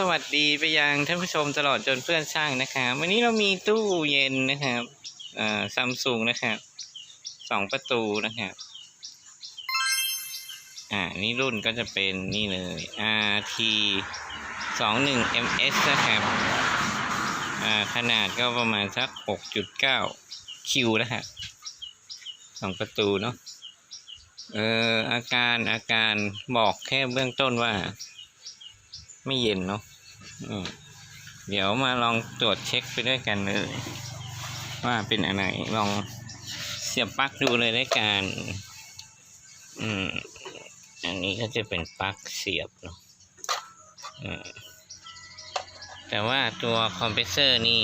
สวัสดีไปยังท่านผู้ชมตลอดจนเพื่อนช่างนะครับวันนี้เรามีตู้เย็นนะครับเอ่อซัมซุงนะครับสองประตูนะครับ อ่า นี่รุ่นก็จะเป็นนี่เลย RT สองหนึ่ง MS นะครับ อ่า ขนาดก็ประมาณสักหกจุดเก้าคิวนะครับสองประตูเนาะ เอออาการอาการบอกแค่เบื้องต้นว่าไม่เย็นเนาะ เดี๋ยวมาลองตรวจเช็คไปด้วยกันเลย ว่าเป็นอะไรลองเสียบปลั๊กดูเลยได้กันอืมอันนี้ก็จะเป็นปลั๊กเสียบเนาะแต่ว่าตัวคอมเพรสเซอร์นี่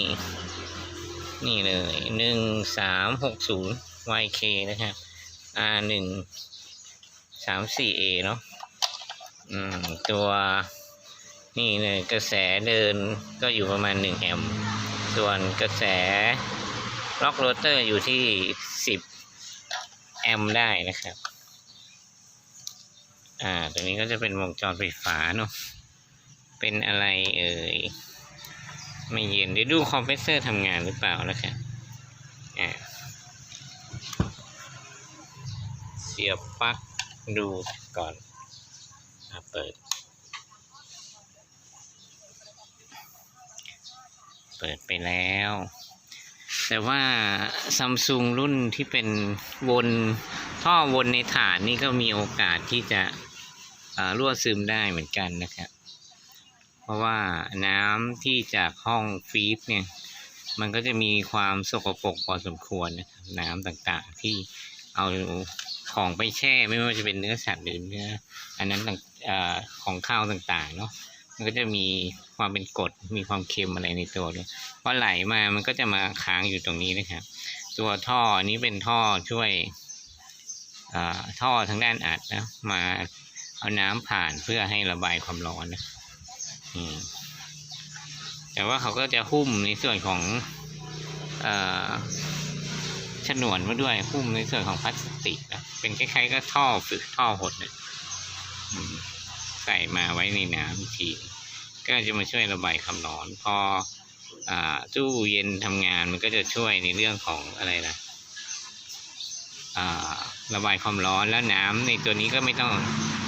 นี่เลยหนึ่งสามหกศูนย์ YK นะครับ R หนึ่งสามสี่ A เนาะอืมตัว นี่เลยกระแสเดินก็อยู่ประมาณหนึ่งแอมป์ส่วนกระแสล็อกโรเตอร์อยู่ที่สิบแอมป์ได้นะครับ อ่า ตัวนี้ก็จะเป็นวงจรไฟฟ้าเนาะเป็นอะไรเอ่ย ไม่เย็นเดี๋ยวดูคอมเพรสเซอร์ทำงานหรือเปล่านะครับอ่าเสียบปลั๊กดูก่อนอเปิด เปิดไปแล้ว แต่ว่าซัมซุงรุ่นที่เป็นวนท่อวนในฐานนี่ก็มีโอกาสที่จะรั่วซึมได้เหมือนกันนะครับ เพราะว่าน้ำที่จากห้องฟีดเนี่ย มันก็จะมีความสกปรกพอสมควรนะครับน้ำต่างๆที่เอาของไปแช่ไม่ว่าจะเป็นเนื้อสัตว์หรือเนื้ออันนั้นต่างอของข้าวต่างๆเนาะ มันก็จะมีความเป็นกรดมีความเค็มอะไรในตัวด้วยพอไหลมามันก็จะมาค้างอยู่ตรงนี้นะครับ ตัวท่อนนี้เป็นท่อช่วยท่อทางด้านอัดนะมาเอาน้ำผ่านเพื่อให้ระบายความร้อนนะอแต่ว่าเขาก็จะหุ้มในส่วนของอฉนวนมาด้วยหุ้มในส่วนของพลาสติกนะเป็นคล้ายๆก็ท่อฝึกท่อหดนะอืม ใส่มาไว้ในน้ำอีกทีก็จะมาช่วยระบายความร้อน พออตู้เย็นทำงานมันก็จะช่วยในเรื่องของอะไรนะอ่าระบายความร้อนแล้วน้ำในตัวนี้ก็ไม่ต้อง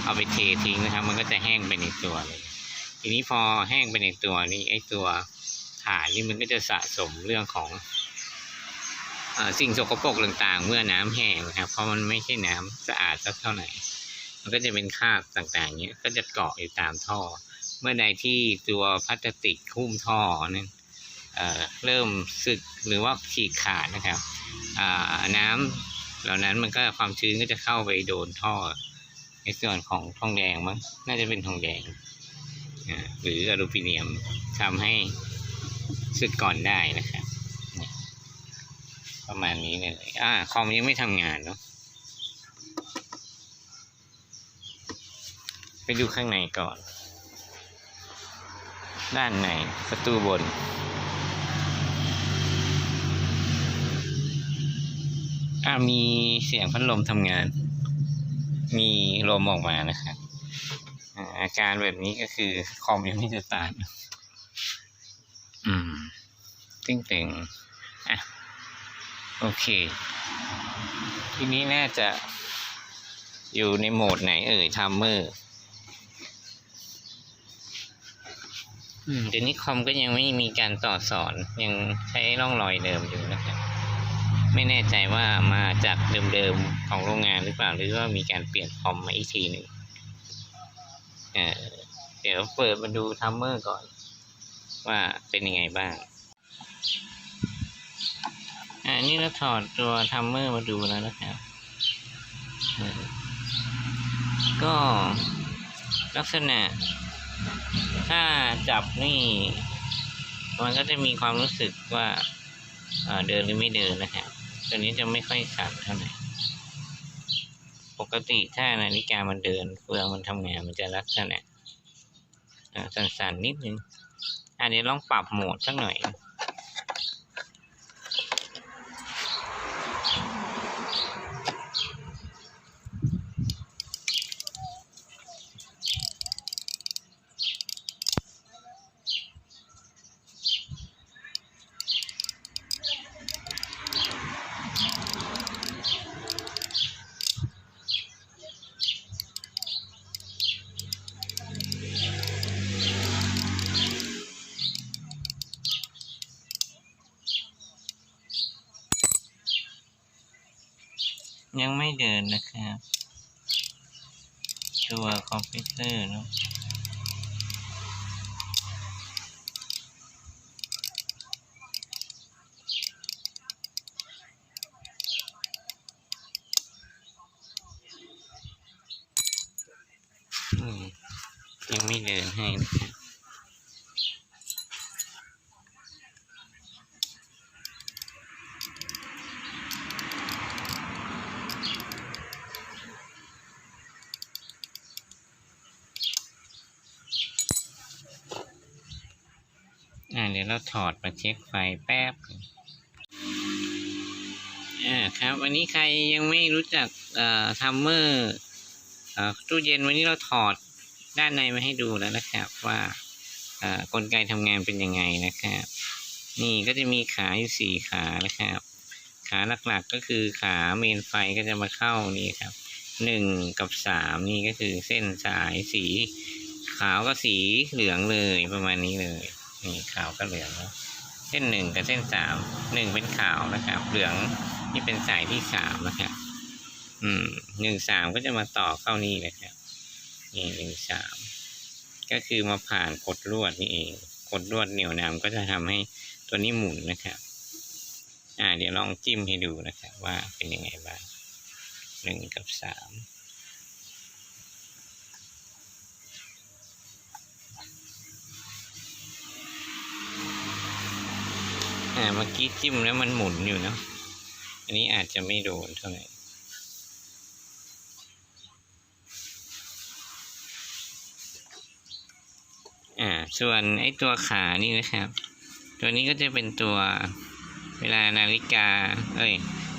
เอาไปเททิ้งนะครับ มันก็จะแห้งไปในตัวเลย ทีนี้พอแห้งไปในตัวนี้ไอ้ตัวฐานนี่มันก็จะสะสมเรื่องของเอ่อสิ่งสกปรกต่างๆ เมื่อน้ำแห้งนะครับ เพราะมันไม่ใช่น้ำสะอาดสักเท่าไหร่ มันก็จะเป็นคราบต่างๆเนี้ยก็จะเกาะอยู่ตามท่อ เมื่อใดที่ตัวพลาสติกหุ้มท่อนั้นเเริ่มสึกหรือว่าฉีกขาดนะครับอ่าน้ำเหล่านั้นมันก็ความชื้นก็จะเข้าไปโดนท่อ ในส่วนของทองแดงมั้งน่าจะเป็นทองแดงหรืออลูมิเนียมทำให้สึกก่อนได้นะครับประมาณนี้เลยอ่าคอมยังไม่ทำงานเนาะ ไปดูข้างในก่อน ด้านในประตูบน อ่ามีเสียงพัดลมทำงาน มีลมออกมานะครับอ่าอาการแบบนี้ก็คือคอมยังไม่จะตาร์ทอืมติ้งต่งอะ โอเค ทีนี้น่าจะอยู่ในโหมดไหนเอ่ยทัมเมอร์อืม เดี๋ยวนี้คอมก็ยังไม่มีการต่อสอนยังใช้ร่องรอยเดิมอยู่นะครับไม่แน่ใจว่ามาจากเดิมๆของโรงงานหรือเปล่าหรือว่ามีการเปลี่ยนคอมมาอีกทีหนึ่งเเดี๋ยวเปิดมาดูทัมเมอร์ก่อน ว่าเป็นยังไงบ้าง อ่านี่เราถอดตัวทัมเมอร์มาดูแล้วนะครับก็ลักษณะ ถ้าจับนี่ มันก็จะมีความรู้สึกว่าเดินหรือไม่เดินนะครับตัวนี้จะไม่ค่อยสั่นเท่าไหร่ปกติถ้านาฬิกามันเดินเฟืองมันทำงานมันจะลักษณะอ่าสั่นๆนิดนึงอันนี้ลองปรับโหมดสักหน่อย ยังไม่เดินนะครับ ตัวคอมพิวเตอร์เนาะอืมยังไม่เดินให้นะครับ อ่าเดี๋ ยวเราถอดมาเช็คไฟแป๊บอ่าครับ วันนี้ใครยังไม่รู้จักเอ่อทัมเมอร์เอ่อตู้เย็นวันนี้เราถอดด้านในมาให้ดูแล้วนะครับว่าเอ่อกลไกทำงานเป็นยังไงนะครับ นี่ก็จะมีขาอยู่สี่ขานะครับ ขาหลักๆก็คือขาเมนไฟก็จะมาเข้านี่ครับหนึ่งกับสามนี่ก็คือเส้นสายสีขาวก็สีเหลืองเลยประมาณนี้เลย นี่ขาวกับเหลืองเนะเส้นหนึ่งกับเส้นสามหนึ่งเป็นขาวนะครับ เหลืองนี่เป็นสายที่สามนะครับ อืมหนึ่งสามก็จะมาต่อเข้านี่นะครับ นี่หนึ่งสามก็คือมาผ่านกดลวดนี่เองกดลวดเหนียวนำก็จะทำให้ตัวนี้หมุนนะครับ อ่า เดี๋ยวลองจิ้มให้ดูนะครับ ว่าเป็นยังไงบ้างหนึ่งกับสาม อ่าเมื่อกี้จิ้มแล้วมันหมุนอยู่เนาะ อันนี้อาจจะไม่โดนเท่าไหร่อ่า ส่วนไอ้ตัวขานี่นะครับ ตัวนี้ก็จะเป็นตัวเวลานาฬิกา เอ้ย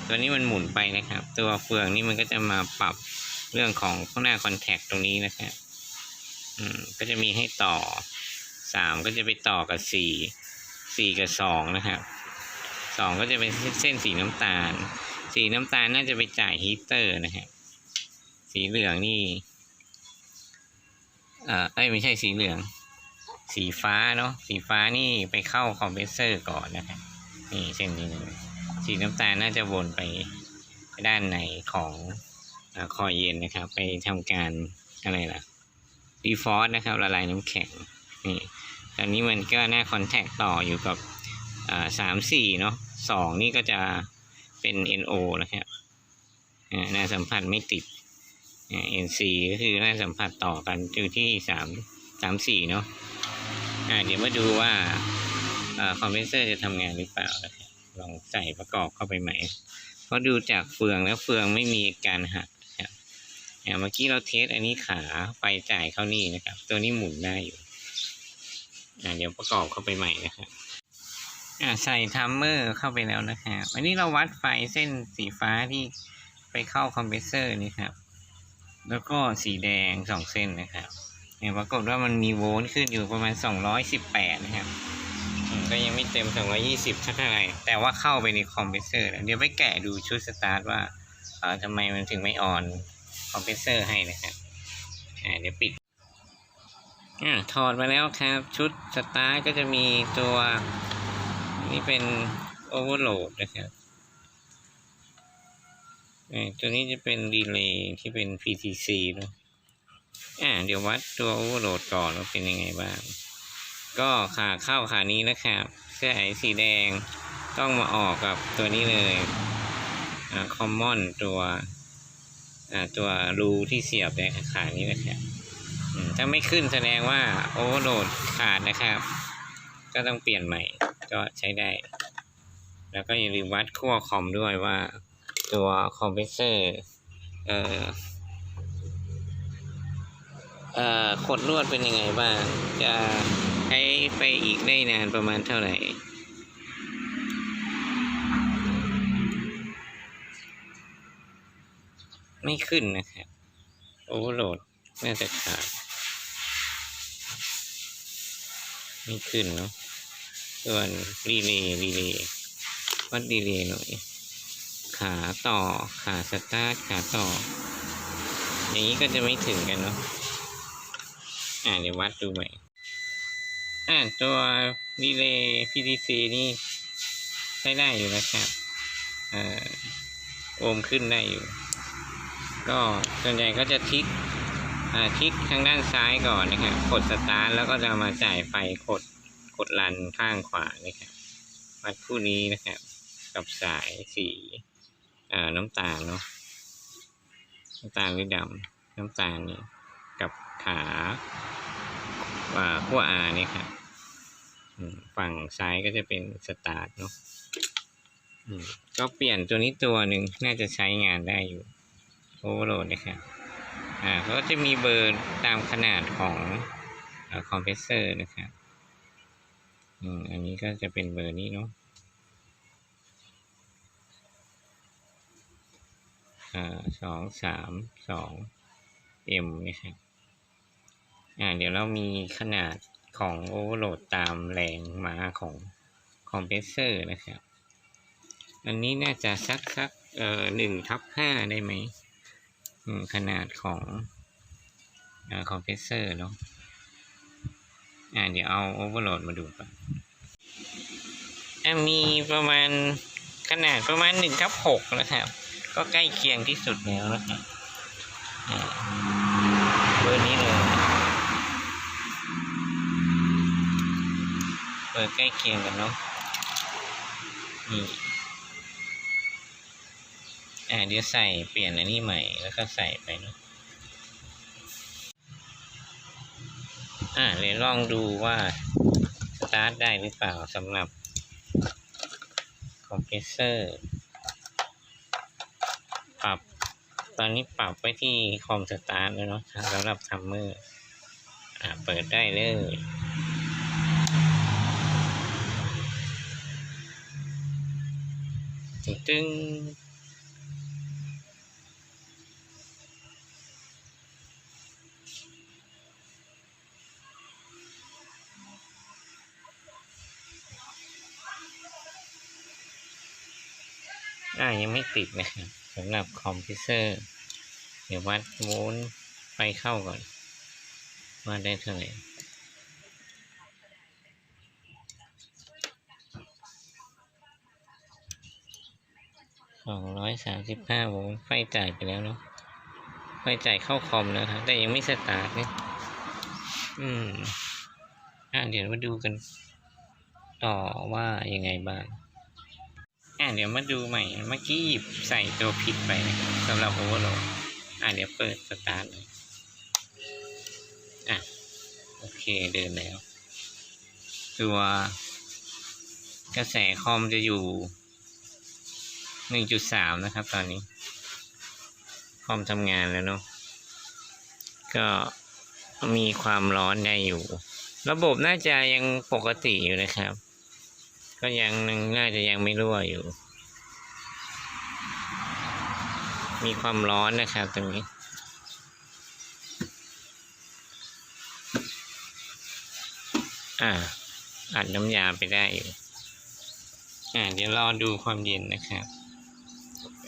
ตัวนี้มันหมุนไปนะครับ ตัวเฟืองนี่มันก็จะมาปรับเรื่องของข้างหน้าคอนแทคตรงนี้นะครับ อืม ก็จะมีให้ต่อสามก็จะไปต่อกับสี่ สี่กับสองนะครับสองก็จะเป็นเส้นสีน้ำตาล สีน้ำตาลน่าจะไปจ่ายฮีเตอร์นะครับสีเหลืองนี่เอ่อเอ้ไม่ใช่สีเหลือง สีฟ้าเนาะสีฟ้านี่ไปเข้าคอมเพรสเซอร์ก่อนนะครับนี่เส้นนี้เลยสีน้ำตาลน่าจะวนไปด้านในของอคอยเย็นนะครับ ไปทำการอะไรล่ะดีฟอสนะครับละลายน้ำแข็งนี่ อันนี้มันก็หน้าคอนแทคต่ออยู่กับสามสี่เนาะสองนี่ก็จะเป็น NO นะครับอ่าหน้าสัมผัสไม่ติดอ่า NC ก็คือหน้าสัมผัสต่อกันอยู่ที่สามสามสี่เนาะเดี๋ยวมาดูว่าอคอมเพรสเซอร์จะทำงานหรือเปล่านะครับลองใส่ประกอบเข้าไปใหม่เพราะดูจากเฟืองแล้วเฟืองไม่มีการหักนะครับอ่าเมื่อกี้เราเทสอันนี้ขาไฟจ่ายเข้านี่นะครับ ตัวนี้หมุนได้อยู่ อ่าเดี๋ยวประกอบเข้าไปใหม่นะครับอ่าใส่ทัมเมอร์เข้าไปแล้วนะครับอันนี้เราวัดไฟเส้นสีฟ้าที่ไปเข้าคอมเพรสเซอร์นี่ครับ แล้วก็สีแดงสองเส้นนะครับเนี่ยปรากฏว่ามันมีโวลต์ขึ้นอยู่ประมาณสองร้อยสิบแปดนะครับก็ยังไม่เต็มสองร้อยี่สิบเท่าไหร่แต่ว่าเข้าไปในคอมเพรสเซอร์แล้วเดี๋ยวไปแกะดูชุดสตาร์ทว่าเอ่อทำไมมันถึงไม่ออนคอมเพรสเซอร์ให้นะครับเดี๋ยวปิด อ่าถอดมาแล้วครับ ชุดสตาร์ก็จะมีตัว นี่เป็นโอเวอร์โหลดนะครับตัวนี้จะเป็นดีเลย์ที่เป็น PTC นะอ่าเดี๋ยววัดตัวโอเวอร์โหลดก่อนว่าเป็นยังไงบ้าง ก็ขาเข้าขานี้นะครับ เสื้อไอสีแดงต้องมาออกกับตัวนี้เลยอ่าคอมมอนตัวอ่าตัวรูที่เสียบในขานี้นะครับ ถ้าไม่ขึ้นแสดงว่าโอเวอร์โหลดขาดนะครับ ก็ต้องเปลี่ยนใหม่ก็ใช้ได้ แล้วก็อย่าลืมวัดขั้วคอมด้วยว่า ตัวคอมเพรสเซอร์เอ่อเอ่อขดลวดเป็นยังไงบ้าง จะใช้ไปอีกได้นานประมาณเท่าไหร่ไม่ขึ้นนะครับโอเวอร์โหลดน่าจะขาด ไม่ขึ้นเนาะส่วนรีเลย์รีเลย์วัดรีเลย์หน่อยขาต่อขาสตาร์ทขาต่อ อย่างนี้ก็จะไม่ถึงกันเนาะอ่าเดี๋ยววัดดูใหม่อ่าตัวรีเลย์ PTC นี่ใช้ได้อยู่นะครับเอ่อโอมขึ้นได้อยู่ ก็ส่วนใหญ่ก็จะทิก อ่าทิกทางด้านซ้ายก่อนนะครับกดสตาร์ทแล้วก็จะมาจ่ายไฟกดกดรันข้างขวานะครับวัดคู่นี้นะครับกับสายสีน้ำตาลเนาะน้ำตาลหรือดำน้ำตาลนี่กับขาอ่าขั้วอานี่ครับฝั่งซ้ายก็จะเป็นสตาร์ทเนาะก็เปลี่ยนตัวนี้ตัวหนึ่งน่าจะใช้งานได้อยู่โอเวอร์โหลดนะครับ อ่าก็จะมีเบอร์ตามขนาดของคอมเพรสเซอร์นะครับอืมอันนี้ก็จะเป็นเบอร์นี้เนาะอ่าสองสามสอง M นะครับอ่าเดี๋ยวเรามีขนาดของโอเวอร์โหลดตามแรงม้าของคอมเพรสเซอร์นะครับ อันนี้น่าจะสักสักเอ่อหนึ่งทับห้าได้ไหม ขนาดของอคอมเพรสเซอร์เนาะอ่าเดี๋ยวเอาโอเวอร์โหลดมาดูก่อนอ่ามีประมาณขนาดประมาณหนึ่งทับหกนะครับ ก็ใกล้เคียงที่สุดแล้วนะครับเบอร์นี้เลยเบอร์ใกล้เคียงกันเนาะนี่ อ่าเดี๋ยวใส่เปลี่ยนอันนี้ใหม่แล้วก็ใส่ไปเนาะอ่าเดี๋ยลองดูว่าสตาร์ทได้หรือเปล่าสำหรับคอมเพรสเซอร์ ปรับ ตอนนี้ปรับไว้ที่คอมสตาร์ทแล้วเนาะสำหรับทัมเมอร์อ่าเปิดได้เลยตึ้ง อ่ายังไม่ติดนะครับสำหรับคอมพิวเซอร์ เดี๋ยววัดโวลต์ไฟเข้าก่อนว่าได้เท่าไหร่สองร้อยสามสิบห้าโวลต์ไฟจ่ายไปแล้วเนาะไฟจ่ายเข้าคอมแล้วครับ แต่ยังไม่สตาร์ทเนี่ยอืมอ่าเดี๋ยวมาดูกัน ต่อว่ายังไงบ้าง อ่าเดี๋ยวมาดูใหม่ เมื่อกี้หยิบใส่ตัวผิดไปนะครับสำหรับโอเวอร์โหลดอ่าเดี๋ยวเปิดสตาร์ทเลยอะโอเคเดินแล้ว ตัวกระแสคอมจะอยู่หนึ่งจุดสามนะครับตอนนี้ คอมทำงานแล้วเนาะก็มีความร้อนได้อยู่ ระบบน่าจะยังปกติอยู่นะครับ ก็ยังน่าจะยังไม่รั่วอยู่ มีความร้อนนะครับตรงนี้ อ่า อัดน้ำยาไปได้อยู่อ่าเดี๋ยวรอดูความเย็นนะครับ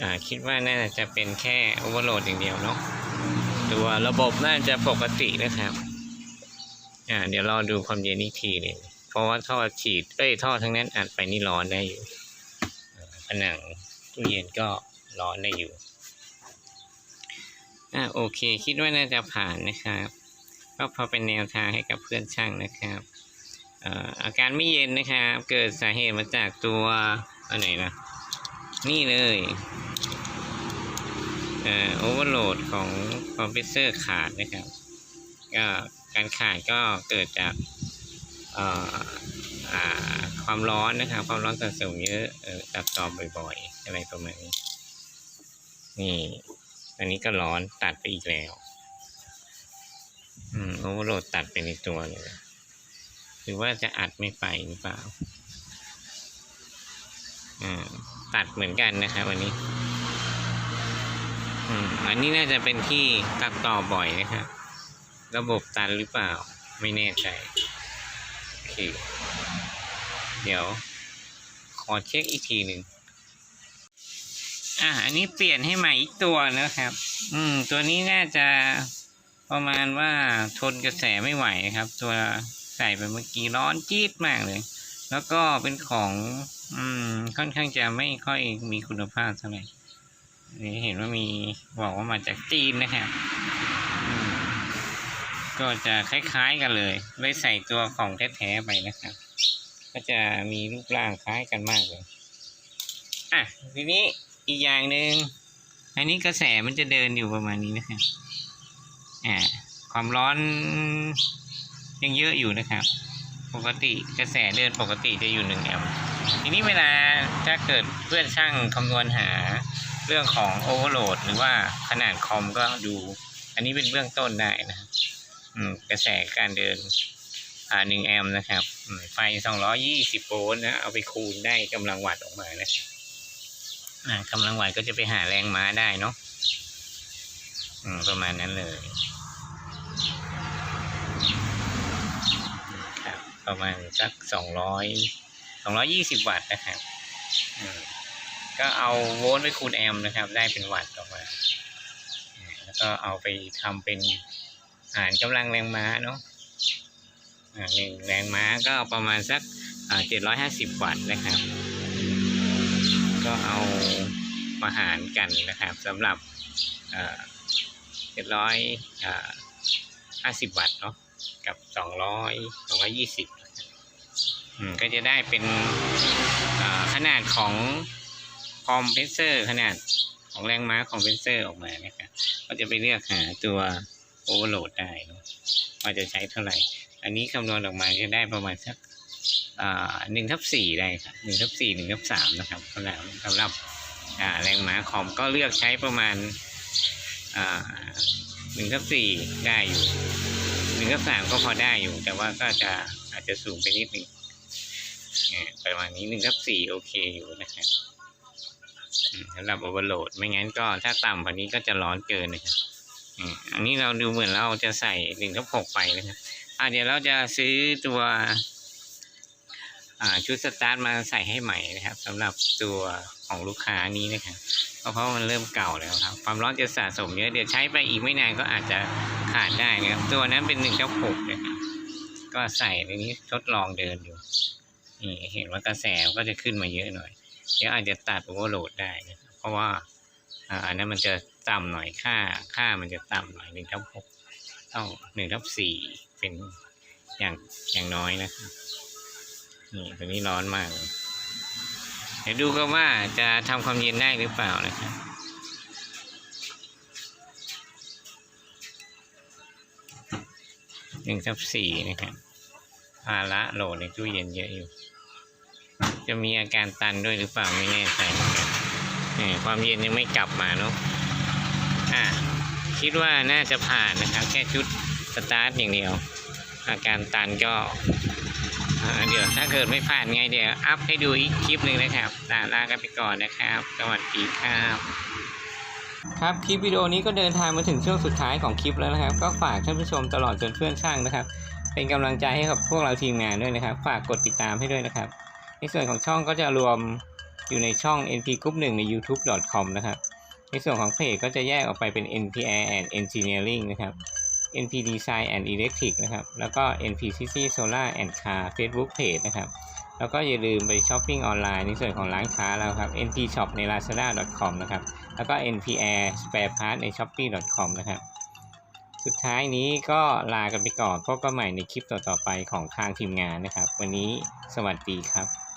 อ่าคิดว่าน่าจะเป็นแค่โอเวอร์โหลดอย่างเดียวเนาะตัวระบบน่าจะปกตินะครับ อ่า เดี๋ยวรอดูความเย็นอีกทีหนึ่ง เพราะว่าท่อฉีดเอ้ยท่อทั้งนั้นอัดไปนี่ร้อนได้อยู่ผนังตู้เย็นก็ร้อนได้อยู่อ่าโอเค คิดว่าน่าจะผ่านนะครับ ก็พอเป็นแนวทางให้กับเพื่อนช่างนะครับอาการไม่เย็นนะครับ เกิดสาเหตุมาจากตัวอันไหนนะนี่เลยเอ่อโอเวอร์โหลดของคอมเพรสเซอร์ขาดนะครับก็การขาดก็เกิดจาก ความร้อนนะครับ ความร้อนสะสมเยอะตัดต่อบ่อยๆ อะไรประมาณนี้ นี่ อันนี้ก็ร้อนตัดไปอีกแล้ว อืมโอเวอร์โหลดตัดไปในตัวเลย หรือว่าจะอัดไม่ไปหรือเปล่าอ่าตัดเหมือนกันนะครับวันนี้ อืมอันนี้น่าจะเป็นที่ตัดต่อบ่อยนะครับ ระบบตันหรือเปล่า ไม่แน่ใจ เดี๋ยว ขอเช็คอีกทีหนึ่งอ่าอันนี้เปลี่ยนให้ใหม่อีกตัวนะครับ อืม ตัวนี้น่าจะประมาณว่าทนกระแสไม่ไหวครับ ตัวใส่ไปเมื่อกี้ร้อนจี๊ดมากเลย แล้วก็เป็นของ อืม ค่อนข้างจะไม่ค่อยมีคุณภาพเท่าไหร่นี่เห็นว่ามีบอกว่ามาจากจีนนะครับ ก็จะคล้ายๆกันเลยเลยใส่ตัวของแท้ๆไปนะครับ ก็จะมีรูปร่างคล้ายกันมากเลย อะทีนี้อีกอย่างหนึ่งอันนี้กระแสมันจะเดินอยู่ประมาณนี้นะครับอ่าความร้อนยังเยอะอยู่นะครับ ปกติกระแสเดินปกติจะอยู่หนึ่งแอมป์ทีนี้เวลาถ้าเกิดเพื่อนช่างคำนวณหาเรื่องของโอเวอร์โหลดหรือว่าขนาดคอมก็ดู อันนี้เป็นเบื้องต้นได้นะครับ กระแสการเดินอ่าหนึ่งแอมป์นะครับไฟสองร้อยี่สิบโวลต์นะ เอาไปคูณได้กำลังวัตต์ออกมานะครับอ่ากำลังวัตต์ก็จะไปหาแรงม้าได้เนาะประมาณนั้นเลยครับประมาณสักสองร้อยสองร้อยี่สิบวัตต์นะครับก็เอาโวลต์ไปคูณแอมป์นะครับ ได้เป็นวัตต์ออกมา แล้วก็เอาไปทำเป็น อ่านกำลังแรงม้าเนาะอ่าหนึ่งแรงม้าก็ประมาณสักเจ็ดร้อยห้าสิบวัตต์นะครับ ก็เอามาหารกันนะครับสำหรับเจ็ดร้อยห้าสิบวัตต์เนาะกับสองร้อยสองร้อยี่สิบก็จะได้เป็นอ่าขนาดของคอมเพรสเซอร์ขนาดของแรงม้าคอมเพรสเซอร์ออกมานะครับก็จะไปเลือกหาตัว โอเวอร์โหลดได้นะว่าจะใช้เท่าไหร่ อันนี้คำนวณออกมาจะได้ประมาณสักหนึ่งทับสี่ได้ครับหนึ่งทับสี่หนึ่งทับสามนะครับสำหรับสำหรับอ่าแรงม้าคอมก็เลือกใช้ประมาณหนึ่งทับสี่ได้อยู่หนึ่งกับสามก็พอได้อยู่ แต่ว่าก็จะอาจจะสูงไปนิดหนึ่งอ่าประมาณนี้หนึ่งกับสี่โอเคอยู่นะครับสำหรับโอเวอร์โหลดไม่งั้นก็ถ้าต่ำกว่านี้ก็จะร้อนเกินนะครับ อันนี้เราดูเหมือนเราจะใส่หนึ่งกับหกไปนะครับอ่าเดี๋ยวเราจะซื้อตัวชุดสตาร์ทมาใส่ให้ใหม่นะครับสำหรับตัวของลูกค้านี้นะครับเพราะมันเริ่มเก่าแล้วครับ ความร้อนจะสะสมเยอะเดี๋ยวใช้ไปอีกไม่นานก็อาจจะขาดได้นะครับ ตัวนั้นเป็นหนึ่งเจ้าหกนะครับก็ใส่ในนี้ทดลองเดินอยู่นี่เห็นว่ากระแสก็จะขึ้นมาเยอะหน่อย เดี๋ยวอาจจะตัดโอเวอร์โหลดได้นะเพราะว่าอันนั้นมันจะ ต่ำหน่อยค่า ค่ามันจะต่ำหน่อยหนึ่งทับหกต้องหนึ่งทับสี่เป็นอย่างอย่างน้อยนะครับนี่ตัวนี้ร้อนมากเลยเดี๋ยวดูกันว่าจะทำความเย็นได้หรือเปล่านะครับหนึ่งทับสี่นะครับภาระโหลดในตู้เย็นเยอะอยู่ จะมีอาการตันด้วยหรือเปล่าไม่แน่ใจเหมือนกันความเย็นยังไม่กลับมาเนาะ คิดว่าน่าจะผ่านนะครับ แค่ชุดสตาร์ทอย่างเดียว อาการตันก็เดี๋ยวถ้าเกิดไม่ผ่านไงเดี๋ยวอัพให้ดูอีกคลิปหนึ่งนะครับลาลากันไปก่อนนะครับ สวัสดีครับครับคลิปวิดีโอนี้ก็เดินทางมาถึงช่วงสุดท้ายของคลิปแล้วนะครับ ก็ฝากท่านผู้ชมตลอดจนเพื่อนช่างนะครับ เป็นกำลังใจให้กับพวกเราทีมงานด้วยนะครับ ฝากกดติดตามให้ด้วยนะครับ ในส่วนของช่องก็จะรวมอยู่ในช่อง NP Group 1ใน youtube.com นะครับ ในส่วนของเพจก็จะแยกออกไปเป็น NPR and Engineering นะครับ NP Design and Electric นะครับ แล้วก็ NPCC Solar and Car Facebook Page นะครับ แล้วก็อย่าลืมไปช้อปปิ้งออนไลน์ในส่วนของร้านค้าเราครับ NP Shop ใน lazada.com นะครับ แล้วก็ NPR Spare Parts ใน shopee.com นะครับ สุดท้ายนี้ก็ลากันไปก่อนพบกันใหม่ในคลิปต่อๆไปของทางทีมงานนะครับ วันนี้สวัสดีครับ